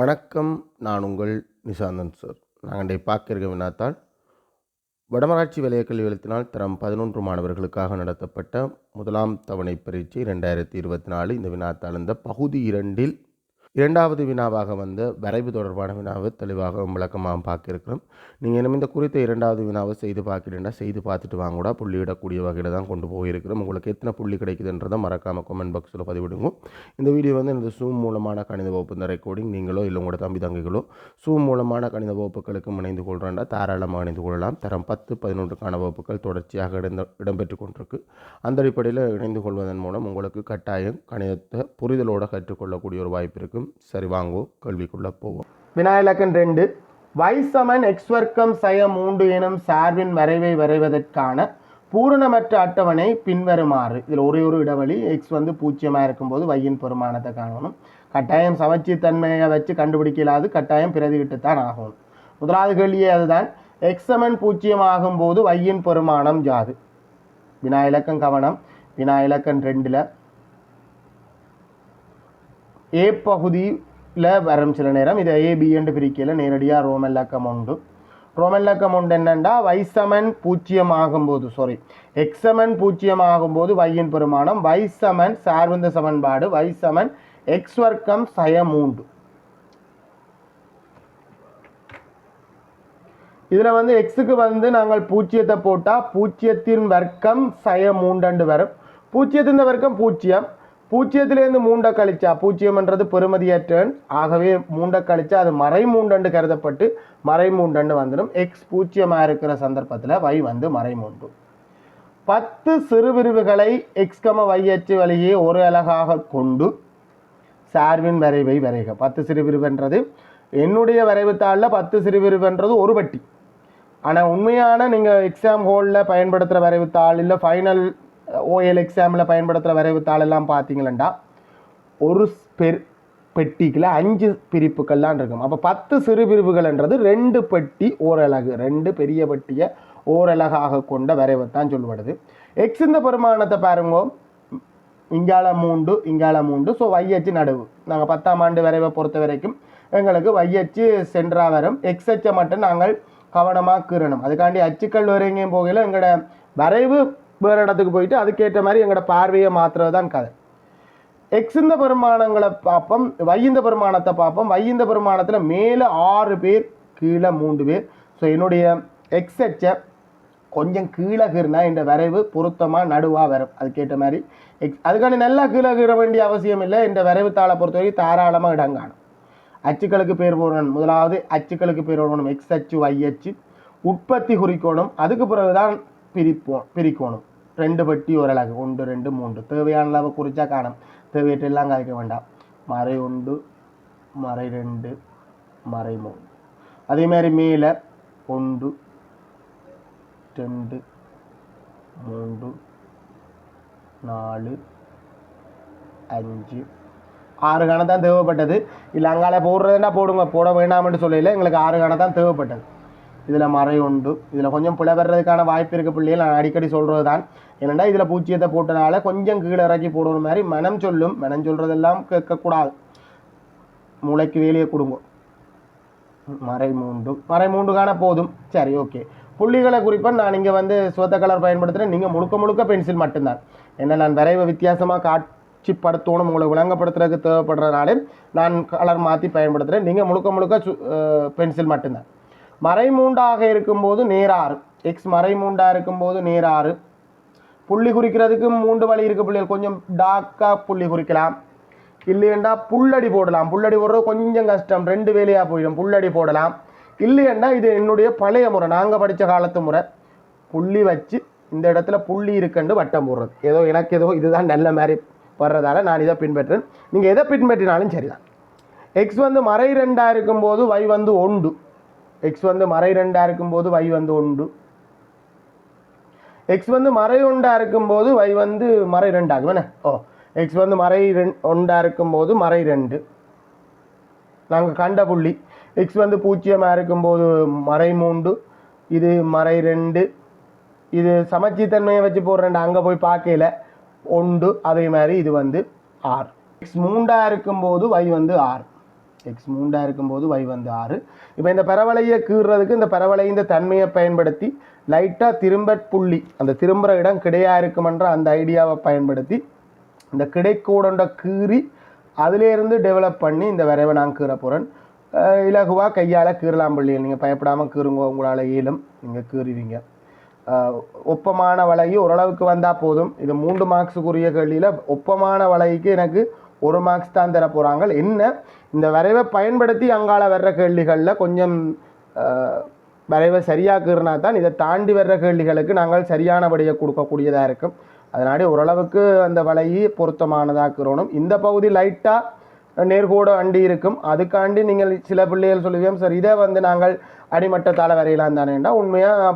வணக்கம் நான் உங்கள் நிசாந்தன் சார். நாங்கள் இன்றைய பார்க்க இருக்க வினாத்தால் வடமராட்சி வலய கல்வி தரம் பதினொன்று மாணவர்களுக்காக நடத்தப்பட்ட முதலாம் தவணை பரீட்சை ரெண்டாயிரத்தி இருபத்தி நாலு இந்த வினாத்தால் இந்த பகுதி இரண்டில் இரண்டாவது வினாவாக வந்து வரைவு தொடர்பான வினாவை தெளிவாக விளக்கமாக பார்க்கிருக்கிறோம். நீங்கள் இன்னும் இந்த குறித்த இரண்டாவது வினாவை செய்து பார்க்கிறேன்டா செய்து பார்த்துட்டு வாங்க கூட புள்ளியிடக்கூடிய வகையில் தான் கொண்டு போயிருக்கிறோம். உங்களுக்கு எத்தனை புள்ளி கிடைக்குதுன்றதை மறக்காமல் கமெண்ட் பாக்ஸில் பதிவிடுங்க. இந்த வீடியோ வந்து இந்த சூம் மூலமான கணித வகுப்பு இந்த ரெக்கார்டிங் நீங்களோ இல்லை உங்களோட தம்பி தங்கைகளோ சூம் மூலமான கணித வகுப்புகளுக்கு இணைந்து கொள்கிறேன்டா தாராளமாக இணைந்து கொள்ளலாம். தரம் பத்து பதினொன்றுக்கான வகுப்புகள் தொடர்ச்சியாக இடந்த இடம்பெற்று கொண்டிருக்கு. அந்த அடிப்படையில் இணைந்து கொள்வதன் மூலம் உங்களுக்கு கட்டாயம் கணிதத்தை புரிதலோடு கற்றுக்கொள்ளக்கூடிய ஒரு வாய்ப்பு இருக்குது இருக்கும் சரி வாங்கோ கேள்விக்குள்ளே போவோம். வினாயிலக்கன் ரெண்டு. வைசமன் சமன் எக்ஸ் வர்க்கம் சய மூன்று எனும் சார்பின் வரைவை வரைவதற்கான பூரணமற்ற அட்டவணை பின்வருமாறு. இதில் ஒரே ஒரு இடைவெளி எக்ஸ் வந்து பூஜ்ஜியமாக இருக்கும்போது வையின் பெருமானத்தை காணணும். கட்டாயம் சமச்சீர்த்தன்மையை வச்சு கண்டுபிடிக்கலாது கட்டாயம் கட்டாயம் பிரதிவிட்டுத்தான் ஆகும் முதலாவது கேள்வியே அதுதான். எக்ஸ் சமன் பூஜ்ஜியம் ஆகும்போது வையின் பெருமானம் ஜாது வினா இலக்கம் கவனம். வினா இலக்கம் ரெண்டில் ஏ பகுதியில் வரும் சில நேரம். இதை ஏபிஎன்று பிரிக்கையில் நேரடியாக ரோமன் லக்கம் உண்டு. ரோமன் லக்கம் உண்டு என்னென்னா வைசமன் பூச்சியம் ஆகும்போது சாரி எக்ஸமன் பூச்சியம் ஆகும்போது வையின் பெருமானம் வைசமன் சார்பந்த சமன்பாடு வைசமன் எக்ஸ் வர்க்கம் சய இதில் வந்து எக்ஸுக்கு வந்து நாங்கள் பூஜ்ஜியத்தை போட்டால் பூஜ்ஜியத்தின் வர்க்கம் சய மூண்டண்டு வரும். பூஜ்ஜியத்தின் வர்க்கம் பூஜ்ஜியம் பூச்சியத்திலேருந்து மூண்டை கழிச்சா பூச்சியம்ன்றது பெருமதியற்றன் ஆகவே மூண்டை கழிச்சா அது மறை கருதப்பட்டு மறை வந்துடும். எக்ஸ் பூஜ்ஜியமாக இருக்கிற சந்தர்ப்பத்தில் வை வந்து மறை பத்து சிறுபிரிவுகளை எக்ஸ்கம வையச்சு வழியே ஒரு அழகாக கொண்டு சார்பின் வரைவை வரைக. பத்து சிறுபிரிவுன்றது என்னுடைய வரைவுத்தாளில் பத்து சிறுபிரிவுன்றது ஒரு பட்டி. ஆனால் உண்மையான நீங்கள் எக்ஸாம் ஹோலில் பயன்படுத்துகிற வரைவுத்தாள் இல்லை ஃபைனல் ஓஎல் எக்ஸாமில் பயன்படுத்துகிற வரைவுத்தாள் தாளெல்லாம் பார்த்தீங்களா ஒரு பெர் பெட்டிக்கில் அஞ்சு பிரிப்புகள்லாம் இருக்கும். அப்போ பத்து சிறு பிரிவுகள்ன்றது ரெண்டு பெட்டி ஓரலகு ரெண்டு பெரிய பெட்டியை ஓரலகாக கொண்ட வரைவைத்தான் சொல்லப்படுது எக்ஸ் இந்த பெருமானத்தை பாருங்க. இங்கால மூண்டு இங்கால மூண்டு ஸோ வையச்சு நடுவு. நாங்கள் பத்தாம் ஆண்டு வரைவை பொறுத்த வரைக்கும் எங்களுக்கு வையச்சு சென்றா வரும். எக்ஸ் அச்சை மட்டும் நாங்கள் கவனமாக கீறணும் அதுக்காண்டி அச்சுக்கள் வரைங்கும் போகையில் எங்களோட வரைவு வேறு இடத்துக்கு போயிட்டு அதுக்கேற்ற மாதிரி எங்களோட பார்வையை மாற்றுறது தான் கதை எக்ஸிந்த பெருமானங்களை பார்ப்போம் வையந்த பெருமானத்தை பார்ப்போம். வையந்த பெருமானத்தில் மேலே ஆறு பேர் கீழே மூன்று பேர். ஸோ என்னுடைய எக்ஸ் கொஞ்சம் கீழே கீறினா இந்த வரைவு பொருத்தமாக நடுவாக வரும். அதுக்கேற்ற மாதிரி எக்ஸ் அதுக்காண்டி நல்லா கீழே கீற வேண்டிய அவசியம் இல்லை. இந்த வரைவு தாளை பொறுத்தவரைக்கும் தாராளமாக இடம் காணும். அச்சுக்களுக்கு பேர் போடணும் முதலாவது அச்சுக்களுக்கு பேர் போடணும். எக்ஸ் அச்சு ஒய் அச்சு. உற்பத்தி குறிக்கோணும் அதுக்கு பிறகுதான் பிரிப்போம் பிரிக்கணும். ரெண்டு பெட்டி ஒரு ஒன்று ரெண்டு மூன்று. தேவையான அளவு குறிச்சா காணும். தேவையற்றெல்லாம் காய்க்க வேண்டாம். மறை ஒன்று மறை ரெண்டு மறை மூணு அதே மாதிரி மேலே ஒன்று ரெண்டு மூன்று நாலு அஞ்சு. ஆறு கணம் தான் தேவைப்பட்டது. இல்லை அங்கால போடுறதுன்னா போடுங்க. போட வேண்டாம்னு சொல்லல. எங்களுக்கு ஆறு கணம் தான் தேவைப்பட்டது. இதில் மறை உண்டு. இதில் கொஞ்சம் பிழை வர்றதுக்கான வாய்ப்பு இருக்க பிள்ளைகள் நான் அடிக்கடி சொல்கிறது தான் என்னென்னா இதில் பூச்சியத்தை போட்டனால கொஞ்சம் கீழே இறக்கி போடணும் மாதிரி மனம் சொல்லும். மனம் சொல்கிறதெல்லாம் கேட்கக்கூடாது. மூளைக்கு வேலையை கொடுங்க. மறை மூண்டு. மறை மூண்டு காண போதும். சரி ஓகே புள்ளிகளை குறிப்பாக நான் இங்கே வந்து சுவத்த கலர் பயன்படுத்துகிறேன் நீங்கள் முழுக்க முழுக்க பென்சில் மட்டும்தான். ஏன்னா நான் விரைவை வித்தியாசமாக காட்சிப்படுத்தணும் உங்களை விளங்கப்படுத்துறதுக்கு தேவைப்படுறதுனால நான் கலர் மாற்றி பயன்படுத்துகிறேன் நீங்கள் முழுக்க முழுக்க சு பென்சில் மட்டும்தான். மறைமூண்டாக இருக்கும்போது நேராறு. எக்ஸ் மறைமூண்டாக இருக்கும்போது நேராறு. புள்ளி குறிக்கிறதுக்கு மூன்று வழி இருக்குது பிள்ளைகள். கொஞ்சம் டார்க்காக புள்ளி குறிக்கலாம். இல்லையண்டா புல்லடி போடலாம். புல்லடி போடுறது கொஞ்சம் கஷ்டம். ரெண்டு வேலையாக போயிடும். புல்லடி போடலாம். இல்லையண்டா இது என்னுடைய பழைய முறை. நாங்கள் படித்த காலத்து முறை. புள்ளி வச்சு இந்த இடத்துல புள்ளி இருக்குன்னு வட்டம் போடுறது. ஏதோ எனக்கு ஏதோ இதுதான் நல்ல மாதிரி வர்றதால நான் இதை பின்பற்றுறேன். நீங்கள் எதை பின்பற்றினாலும் சரிதான். எக்ஸ் வந்து மறை ரெண்டாக இருக்கும்போது வை வந்து ஒன்று. எக்ஸ் வந்து மறை ரெண்டாக இருக்கும்போது வை வந்து உண்டு எக்ஸ் வந்து மறை ஒன்றாக இருக்கும்போது வை வந்து மறை ரெண்டாகும் என்ன? ஓ எக்ஸ் வந்து மறை ரெண் ஒன்றாக இருக்கும்போது மறை ரெண்டு நாங்கள் கண்ட புள்ளி. எக்ஸ் வந்து பூஜ்ஜியமாக இருக்கும்போது மறை மூண்டு இது மறை ரெண்டு இது சமச்சீத்தன்மையை வச்சு போடுறேன் அங்கே போய் பார்க்கல ஒன்று. அதே மாதிரி இது வந்து ஆறு. எக்ஸ் மூண்டாக இருக்கும்போது வை வந்து ஆறு. எக்ஸ் மூண்டாக இருக்கும்போது வை வந்து ஆறு. இப்போ இந்த பரவலையை கீறுறதுக்கு இந்த பரவளையின் தன்மையை பயன்படுத்தி லைட்டாக திரும்ப புள்ளி அந்த திரும்புகிற இடம் கிடையா இருக்குமென்ற அந்த ஐடியாவை பயன்படுத்தி இந்த கிடைக்கூடண்ட கீறி அதிலேருந்து டெவலப் பண்ணி இந்த வரைவை நான் கீற போகிறேன் இலகுவாக கையால் கீறலாம் பிள்ளைகள் நீங்கள் பயப்படாமல் கீறுங்க உங்களால் இயலும். நீங்கள் கீறுவீங்க. ஒப்பமான வளைவு ஓரளவுக்கு வந்தால் போதும். இது மூன்று மார்க்ஸுக்குரிய கேள்வியில் ஒப்பமான வலைக்கு எனக்கு ஒரு மார்க்ஸ் தான் தர போகிறாங்க என்ன? இந்த வரைவை பயன்படுத்தி அங்கால வர்ற கேள்விகளில் கொஞ்சம் வரைவை சரியாக்குறனா தான் இதை தாண்டி வர்ற கேள்விகளுக்கு நாங்கள் சரியானபடியை கொடுக்கக்கூடியதாக இருக்கும். அதனாடி ஓரளவுக்கு அந்த வலையை பொருத்தமானதாக்குறோம் இந்த பகுதி லைட்டாக நேர்கோட அண்டி இருக்கும். அதுக்காண்டி நீங்கள் சில பிள்ளைகள் சொல்லுவீங்க சார் இதை வந்து நாங்கள் அடிமட்டத்தால் வரையலாம் தானேண்டா உண்மையாக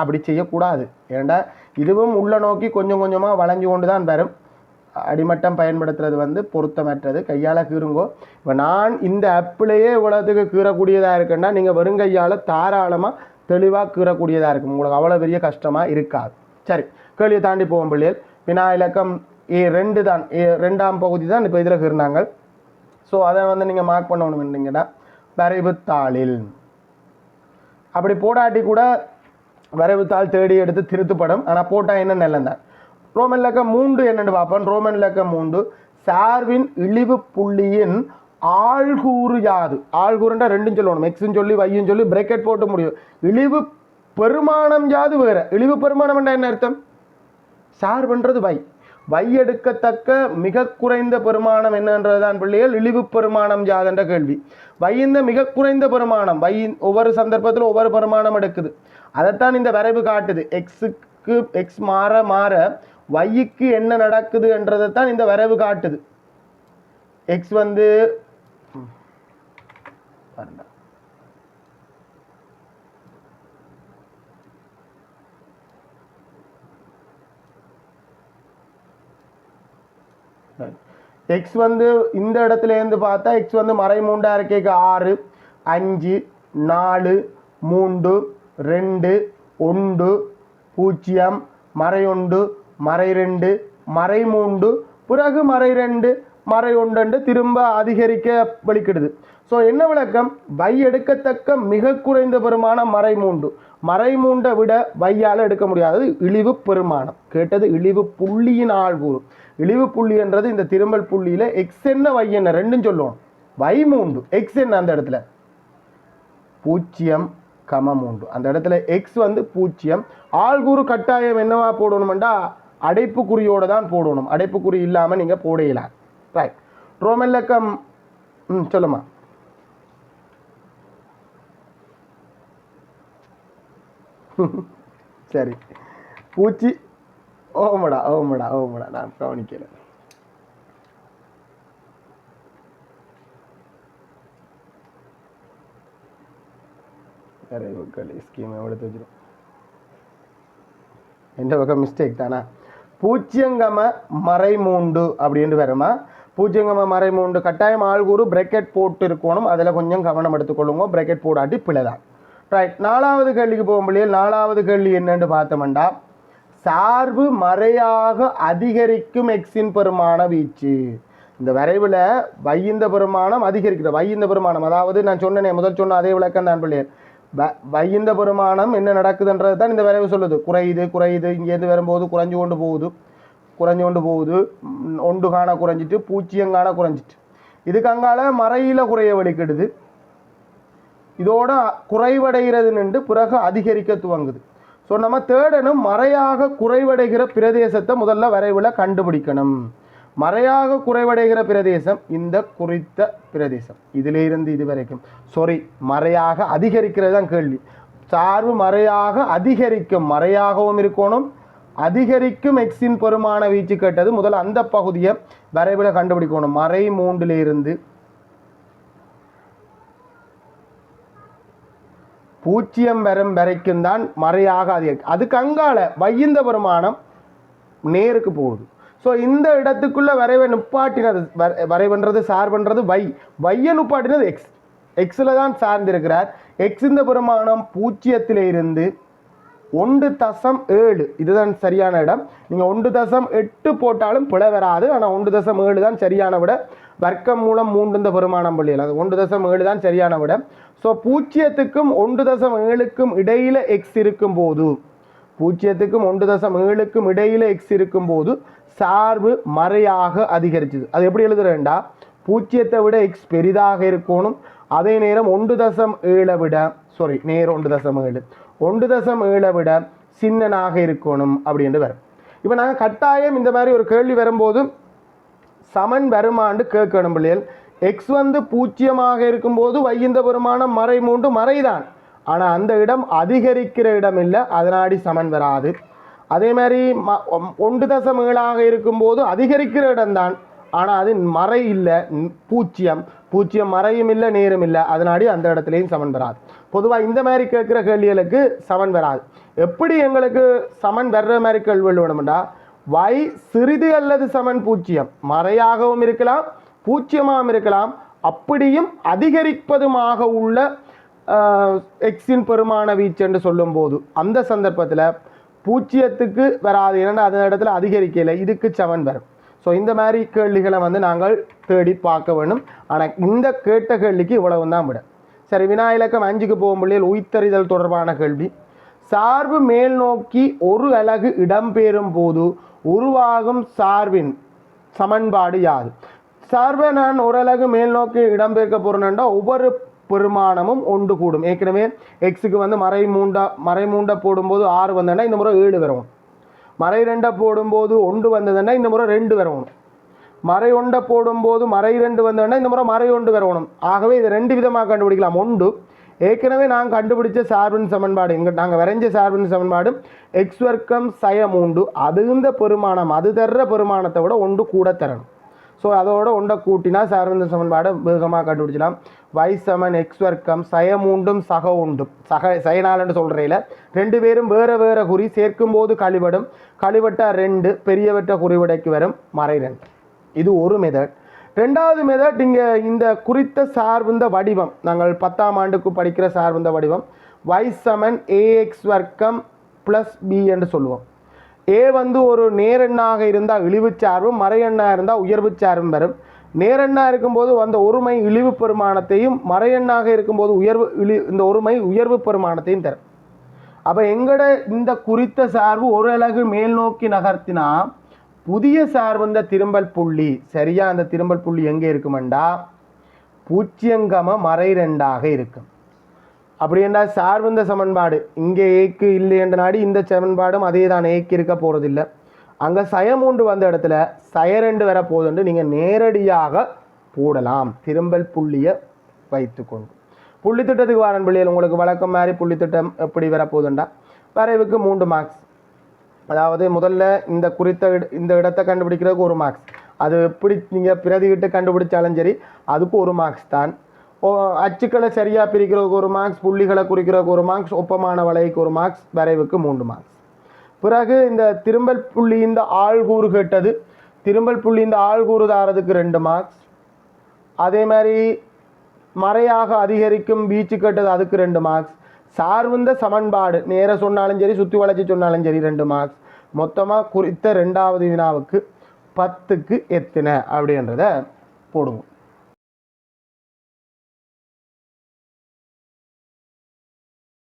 அப்படி செய்யக்கூடாது. ஏண்டா? இதுவும் உள்ள நோக்கி கொஞ்சம் கொஞ்சமாக வளைஞ்சு கொண்டு தான் வரும். அடிமட்டம் பயன்படுத்துறது வந்து பொருத்தமற்றது. கையால் கீறுங்கோ. இப்போ நான் இந்த ஆப்பிளையே இவ்வளோத்துக்கு கீறக்கூடியதாக இருக்குன்னா நீங்கள் வெறும் கையால் தாராளமாக தெளிவாக கீறக்கூடியதாக இருக்கும். உங்களுக்கு அவ்வளோ பெரிய கஷ்டமாக இருக்காது. சரி கேள்வியை தாண்டி போவோம் பிள்ளைகள். வினா இலக்கம் ஏ ரெண்டு தான். ஏ ரெண்டாம் பகுதி தான் இப்போ இதில் கீறினாங்க. ஸோ அதை வந்து நீங்கள் மார்க் பண்ணணும்னீங்கன்னா வரைவுத்தாளில். அப்படி போடாட்டி கூட வரைவுத்தாள் தேடி எடுத்து திருத்துப்படும். ஆனால் போட்டால் என்ன நல்லந்தான் ரோமன் இலக்கம் மூன்று என்னென்னு பார்ப்போம். ரோமன் இலக்கம் மூன்று. சார்பின் இழிவு புள்ளியின் ஆழ்கூறு யாது? ஆள்கூறுண்டா ரெண்டும் சொல்லணும். எக்ஸும் சொல்லி வையும் சொல்லி பிரேக்கெட் போட்டு முடியும். இழிவு பெருமானம் யாது வேற? இழிவு பெருமானம் என்ன அர்த்தம்? சார்புன்றது வை வை எடுக்கத்தக்க மிக குறைந்த பெருமானம் என்னன்றதுதான் பிள்ளைகள். இழிவு பெருமானம் ஜாதன்ற கேள்வி. வையின் மிக குறைந்த பெருமானம். வை ஒவ்வொரு சந்தர்ப்பத்தில் ஒவ்வொரு பெருமானம் எடுக்குது. அதைத்தான் இந்த வரைவு காட்டுது. எக்ஸுக்கு எக்ஸ் மாற மாற வைக்கு என்ன நடக்குது என்றதை தான் இந்த வரவு காட்டுது. எக்ஸ் வந்து எக்ஸ் வந்து இந்த இடத்துல இருந்து பார்த்தா எக்ஸ் வந்து மறை மூண்டா இருக்கைக்கு ஆறு அஞ்சு நாலு மூன்று ரெண்டு ஒன்று பூஜ்ஜியம் மறை ஒன்று மறை ரெண்டு மறை மூன்று பிறகு மறை ரெண்டு மறை ஒன்று திரும்ப அதிகரிக்க வலிக்கிடுது ஸோ என்ன விளக்கம்? வை எடுக்கத்தக்க மிக குறைந்த பெருமானம் மறை மூன்று மறை மூண்டை விட வையால் எடுக்க முடியாதது இழிவு பெருமானம். கேட்டது இழிவு புள்ளியின் ஆள்கூறு இழிவு புள்ளி என்றது இந்த திரும்பல் புள்ளியில் எக்ஸ் என்ன வை என்ன? ரெண்டும் சொல்லுவோம். வை மூன்று எக்ஸ் என்ன அந்த இடத்துல? பூஜ்ஜியம் கம மூன்று அந்த இடத்துல எக்ஸ் வந்து பூஜ்ஜியம் ஆள்கூறு கட்டாயம் என்னவா போடணுமெண்டா? அடைப்புக்குறியோடு தான் போடணும். அடைப்புக்குறி இல்லாமல் நீங்கள் போடையலாம் ரைட் ரோமன் லக்கம் ம் சொல்லுமா. சரி. பூச்சி ஓமடா ஓமடா ஓமடா. நான் கவனிக்கல. சரி களி ஸ்கீம் எடுத்து வச்சிடும் எந்த பக்கம் மிஸ்டேக் தானா? பூஜ்யங்கம மறைமூண்டு அப்படின்னு வருமா பூஜ்யங்கம மறைமூண்டு. கட்டாயம் ஆள்கூறு பிரேக்கெட் போட்டு இருக்கணும். அதில் கொஞ்சம் கவனம் எடுத்துக்கொள்ளுங்க. பிரேக்கெட் போடாட்டி பிழைதான். ரைட் நாலாவது கேள்விக்கு போகும்போது நாலாவது கேள்வி என்னன்னு பார்த்தோம்டா. சார்பு மறையாக அதிகரிக்கும் எக்ஸின் பெருமான வீச்சு. இந்த வரைவில் வையந்த பெருமானம் அதிகரிக்கிற வையந்த பெருமானம். அதாவது நான் சொன்னேனே முதல் சொன்ன அதே விளக்கம் தான் பிள்ளையர் வ- பெருமானம் என்ன நடக்குதுன்றது தான் இந்த வரைவு சொல்லுது. குறையுது குறையுது இங்கேருந்து வரும்போது குறைஞ்சு கொண்டு போகுது. குறைஞ்சு கொண்டு போகுது. ஒன்று காண குறைஞ்சிட்டு பூச்சியம் காண குறைஞ்சிட்டு. இதுக்கு அங்கால மறையில் குறைய வலிக்கிடுது இதோட குறைவடைகிறது நின்று பிறகு அதிகரிக்க துவங்குது. ஸோ நம்ம தேடணும் மறையாக குறைவடைகிற பிரதேசத்தை முதல்ல வரைவில் கண்டுபிடிக்கணும். மறையாக குறைவடைகிற பிரதேசம் இந்த குறித்த பிரதேசம். இதிலிருந்து இது வரைக்கும் சாரி மறையாக அதிகரிக்கிறது தான் கேள்வி. சார்பு மறையாக அதிகரிக்கும் மறையாகவும் இருக்கணும். அதிகரிக்கும் எக்ஸின் பெருமான வீச்சு கேட்டது முதல்ல அந்த பகுதியை வரைவில் கண்டுபிடிக்கணும். மறை மூன்றிலிருந்து பூஜ்ஜியம் வரும் வரைக்கும் தான் மறையாக அதிகரிக்கும் அதுக்கு அங்கால வையந்த பெருமானம் நேருக்கு போகுது. ஸோ இந்த இடத்துக்குள்ளே வரைவை நுப்பாட்டினது வர- சார் பண்ணுறது வை வையை நுப்பாட்டினது எக்ஸ் எக்ஸில் தான் சார்ந்திருக்கிறார். எக்ஸ் இந்த பெருமானம் பூஜ்ஜியத்தில் இருந்து ஒன்று தசம் ஏழு. இதுதான் சரியான இடம். நீங்கள் ஒன்று தசம் எட்டு போட்டாலும் பிழை வராது. ஆனால் ஒன்று தசம் ஏழு தான் சரியான விட. வர்க்கம் மூலம் மூன்று இந்த பெருமானம் பள்ளியில் அது ஒன்று தசம் ஏழு தான் சரியான விட. ஸோ பூஜ்ஜியத்துக்கும் ஒன்று தசம் ஏழுக்கும் இடையில் எக்ஸ் இருக்கும் போது பூஜ்ஜியத்துக்கும் ஒன்று தசம் ஏழுக்கும் இடையில் எக்ஸ் இருக்கும் போது சார்பு மறையாக அதிகரிச்சது. அது எப்படி எழுதுறேன்டா? பூஜ்ஜியத்தை விட எக்ஸ் பெரிதாக இருக்கணும். அதே நேரம் ஒன்று தசம் ஏழை விட சாரி நேரம் ஒன்று தசம் ஏழு. ஒன்று தசம் ஏழை விட சின்னனாக இருக்கணும் அப்படின்ட்டு வரும். இப்போ நாங்கள் கட்டாயம் இந்த மாதிரி ஒரு கேள்வி வரும்போது சமன் வருமாண்டு கேட்கணும் பிள்ளைகள். எக்ஸ் வந்து பூஜ்ஜியமாக இருக்கும்போது வையந்த பெருமானம் மறை மூன்று மறைதான். ஆனால் அந்த இடம் அதிகரிக்கிற இடம் இல்லை. அதனாடி சமன் வராது. அதே மாதிரி ம ஒம்- ஒன்று தசம் ஏழாக இருக்கும்போது அதிகரிக்கிற இடம்தான். ஆனால் அது மறை இல்லை பூச்சியம். பூச்சியம் மறையும் இல்லை நேரும் இல்லை. அதனாடி அந்த இடத்துலையும் சமன் வராது. பொதுவாக இந்த மாதிரி கேட்குற கேள்விகளுக்கு சமன் வராது. எப்படி எங்களுக்கு சமன் வர்ற மாதிரி கேள்வி வேணும்டா? வை சிறிது அல்லது சமன் பூச்சியம். மறையாகவும் இருக்கலாம் பூச்சியமாகவும் இருக்கலாம். அப்படியும் அதிகரிப்பதுமாக உள்ள எக்ஸின் பெருமான வீச்சு என்று சொல்லும்போது அந்த சந்தர்ப்பத்தில் பூச்சியத்துக்கு வராது. ஏன்னா அந்த இடத்துல அதிகரிக்கல. இதுக்கு சமன் வரும். ஸோ இந்த மாதிரி கேள்விகளை வந்து நாங்கள் தேடி பார்க்க வேண்டும். ஆனால் இந்த கேட்ட கேள்விக்கு இவ்வளவு தான் விட. சரி வினா இலக்கம் அஞ்சுக்கு போகும் பிள்ளைகள் உயிர்த்தறிதல் தொடர்பான கேள்வி. சார்பு மேல் நோக்கி ஒரு அலகு இடம்பெறும் போது உருவாகும் சார்பின் சமன்பாடு யாது? சார்பை நான் ஒரு அலகு மேல் நோக்கி இடம்பெயர்க்க போகிறேன்னா ஒவ்வொரு பெருமானமும் ஒன்று கூடும். ஏற்கனவே எக்ஸுக்கு வந்து மறை மூண்டா மறை மூண்டை போடும்போது ஆறு வந்ததுன்னா இந்த முறை ஏழு வரும். மறை ரெண்டை போடும்போது ஒன்று வந்ததுன்னா இந்த முறை ரெண்டு வரணும் மறை ஒன்றை போடும்போது மறை ரெண்டு வந்ததுன்னா இந்த முறை மறை ஒன்று வரணும். ஆகவே இதை ரெண்டு விதமாக கண்டுபிடிக்கலாம். ஒன்று ஏற்கனவே நாங்கள் கண்டுபிடிச்ச சார்பின் சமன்பாடு எங்கள் நாங்கள் வரைஞ்ச சார்பின் சமன்பாடு எக்ஸ் வர்க்கம் சயம் உண்டு அதுந்த பெருமானம் அது தர்ற பெருமானத்தை விட ஒன்று கூட தரணும். ஸோ அதோட ஒன்றை கூட்டினா சார்பின் சமன்பாடை வேகமாக கண்டுபிடிச்சலாம் வை சமன் எக்ஸ் வர்க்கம் சயம் உண்டும் சக உண்டும் சக சயனாலன்னு சொல்கிறையில் ரெண்டு பேரும் வேற வேற குறி சேர்க்கும் போது கழிவடும். கழிவட்டா ரெண்டு பெரியவற்ற குறிவிடைக்கு வரும் மறை ரெண்டு. இது ஒரு மெதட் ரெண்டாவது மெதட் இங்கே இந்த குறித்த சார்புந்த வடிவம். நாங்கள் பத்தாம் ஆண்டுக்கு படிக்கிற சார்புந்த வடிவம். y சமன் ஏஎக்ஸ் வர்க்கம் ப்ளஸ் பி என்று சொல்லுவோம். ஏ வந்து ஒரு நேரெண்ணாக இருந்தால் இழிவுச் சார்பும் மறையெண்ணாக இருந்தால் உயர்வுச் சார்பும் வரும். நேரெண்ணாக இருக்கும்போது அந்த ஒருமை இழிவு பெருமானத்தையும் மறையெண்ணாக இருக்கும்போது உயர்வு இழி இந்த ஒருமை உயர்வு பெருமானத்தையும் தரும். அப்போ எங்கட இந்த குறித்த சார்பு ஒரு அழகு மேல் நோக்கி நகர்த்தினா புதிய சார்பு இந்த திரும்பல் புள்ளி சரியா அந்த திரும்பல் புள்ளி எங்கே இருக்குமெண்டா? பூச்சியங்கம மறை ரெண்டாக இருக்கும். அப்படி என்றால் சார்புந்த சமன்பாடு இங்கே ஏக்கு இல்லை என்ற நாடி இந்த சமன்பாடும் அதே தான் ஏக்கு இருக்க போகிறதில்ல அங்கே சயமூண்டு வந்த இடத்துல சய ரெண்டு வர போதுண்டு. நீங்கள் நேரடியாக போடலாம். திரும்பல் புள்ளியை வைத்துக்கொண்டு. புள்ளி திட்டத்துக்கு வாரன் பிள்ளைகள் உங்களுக்கு வழக்கம் மாதிரி புள்ளி திட்டம் எப்படி வரப்போகுதுண்டா வரைவுக்கு மூன்று மார்க்ஸ் அதாவது முதல்ல இந்த குறித்த இந்த இடத்தை கண்டுபிடிக்கிறதுக்கு ஒரு மார்க்ஸ் அது எப்படி நீங்கள் பிரதிகிட்டு கண்டுபிடிச்சாலும் சரி அதுக்கு ஒரு மார்க்ஸ் தான். ஓ அச்சுக்களை சரியாக பிரிக்கிறதுக்கு ஒரு மார்க்ஸ் புள்ளிகளை குறிக்கிறதுக்கு ஒரு மார்க்ஸ் ஒப்பமான வளைவுக்கு ஒரு மார்க்ஸ் வரைவுக்கு மூன்று மார்க்ஸ் பிறகு இந்த திரும்பல் புள்ளி இந்த ஆள்கூறு கேட்டது. திரும்பல் புள்ளி இந்த ஆள்கூறு தாரதுக்கு ரெண்டு மார்க்ஸ் அதே மாதிரி மறையாக அதிகரிக்கும் வீச்சு கேட்டது அதுக்கு ரெண்டு மார்க்ஸ் சார்ந்த சமன்பாடு நேர சொன்னாலும் சரி சுற்றி வளைச்சி சொன்னாலும் சரி ரெண்டு மார்க்ஸ் மொத்தமாக குறித்த ரெண்டாவது வினாவுக்கு பத்துக்கு எத்தனை அப்படின்றத போடுவோம்.